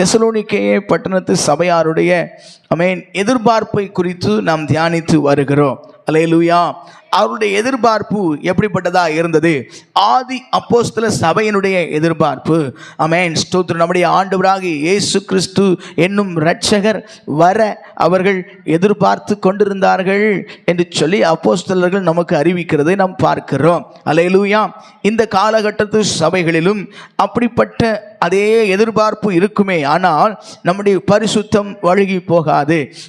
தெசலோனிக்கேயே பட்டணத்து சபையாருடைய அமேன் எதிர்பார்ப்பை குறித்து நாம் தியானித்து வருகிறோம். அல்லேலூயா அவருடைய எதிர்பார்ப்பு எப்படிப்பட்டதா இருந்தது? ஆதி அப்போஸ்தல சபையினுடைய எதிர்பார்ப்பு. அமேன் ஸ்தோத்திரம். நம்முடைய ஆண்டவராக இயேசு கிறிஸ்து என்னும் இரட்சகர் வர அவர்கள் எதிர்பார்த்து கொண்டிருந்தார்கள் என்று சொல்லி அப்போஸ்தலர்கள் நமக்கு அறிவிக்கிறதை நாம் பார்க்கிறோம். அல்லேலூயா இந்த காலகட்டத்து சபைகளிலும் அப்படிப்பட்ட அதே எதிர்பார்ப்பு இருக்குமே. ஆனால் நம்முடைய பரிசுத்தம் வழுகி போகாது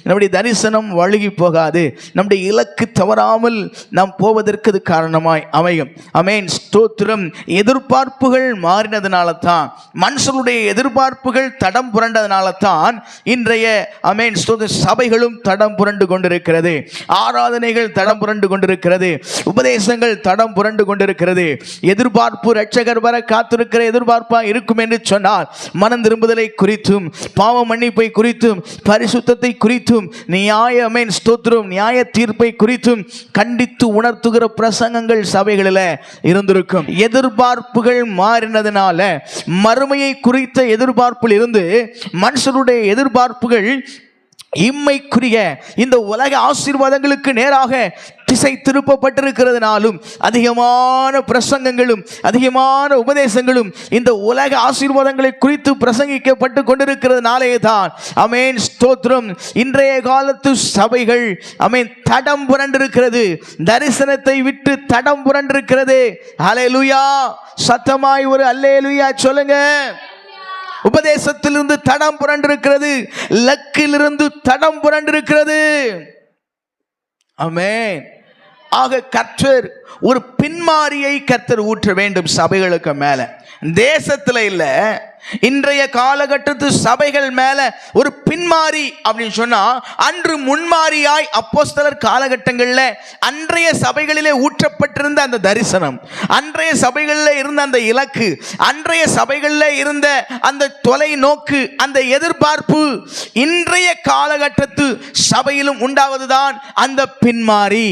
நம்முடைய தரிசனம் வழுகி போகாது. நம்முடைய இலக்கு தவறாமல் நாம் போவதற்கு அது காரணமாய் அமையும். அமேன் ஸ்தோத்திரம். எதிர்பார்ப்புகள் மாறினதுனால தான் மனுஷனுடைய எதிர்பார்ப்புகள் தடம் புரண்டதுனால தான் இன்றைய அமேன் ஸ்தோத்திர சபைகளும் தடம் புரண்டு கொண்டிருக்கிறது. ஆராதனைகள் தடம் புரண்டு கொண்டிருக்கிறது. உபதேசங்கள் தடம் புரண்டு கொண்டிருக்கிறது. எதிர்பார்ப்பு ரட்சகர் வர காத்திருக்கிற எதிர்பார்ப்பா இருக்கும் என்று சொன்னால் மனம் திரும்புதலை குறித்தும் பாவ மன்னிப்பை குறித்தும் பரிசுத்த பரிசுத்தத்தை குறித்தும் நியாயமே ஸ்தோத்திரம் நியாய தீர்ப்பை குறித்தும் கண்டித்து உணர்த்துகிற பிரசங்கங்கள் சபைகளில் இருந்திருக்கும். எதிர்பார்ப்புகள் மாறினதுனால மறுமையை குறித்த எதிர்பார்ப்பில் இருந்து மனுஷனுடைய எதிர்பார்ப்புகள் இம்மைக்குரிய இந்த உலக ஆசீர்வாதங்களுக்கு நேராக திசை திருப்பப்பட்டிருக்கிறதுனாலும் அதிகமான பிரசங்கங்களும் அதிகமான உபதேசங்களும் இந்த உலக ஆசீர்வாதங்களை குறித்து பிரசங்கிக்கப்பட்டு கொண்டிருக்கிறதுனாலே தான் அமேன். ஸ்தோத்திரம். இன்றைய காலத்து சபைகள் அமேன் தடம் புரண்டிருக்கிறது. தரிசனத்தை விட்டு தடம் புரண்டிருக்கிறது. அலையலுயா சத்தமாய் ஒரு அல்லேலுயா சொல்லுங்க. உபதேசத்திலிருந்து தடம் புரண்டிருக்கிறது. லக்கிலிருந்து தடம் புரண்டிருக்கிறது. அமேன் ஆக கற்றர் ஒரு பின்மாரியை கர்த்தர் ஊற்ற வேண்டும் சபைகளுக்கு மேலே. தேசத்தில் இல்லை இன்றைய காலகட்டத்து சபைகள் மேலே ஒரு பின்மாறி அப்படின்னு சொன்னால் அன்று முன்மாரியாய் அப்போஸ்தலர் காலகட்டங்களில் அன்றைய சபைகளிலே ஊற்றப்பட்டிருந்த அந்த தரிசனம் அன்றைய சபைகளில் இருந்த அந்த இலக்கு அன்றைய சபைகளில் இருந்த அந்த தொலைநோக்கு அந்த எதிர்பார்ப்பு இன்றைய காலகட்டத்து சபையிலும் உண்டாவதுதான் அந்த பின்மாறி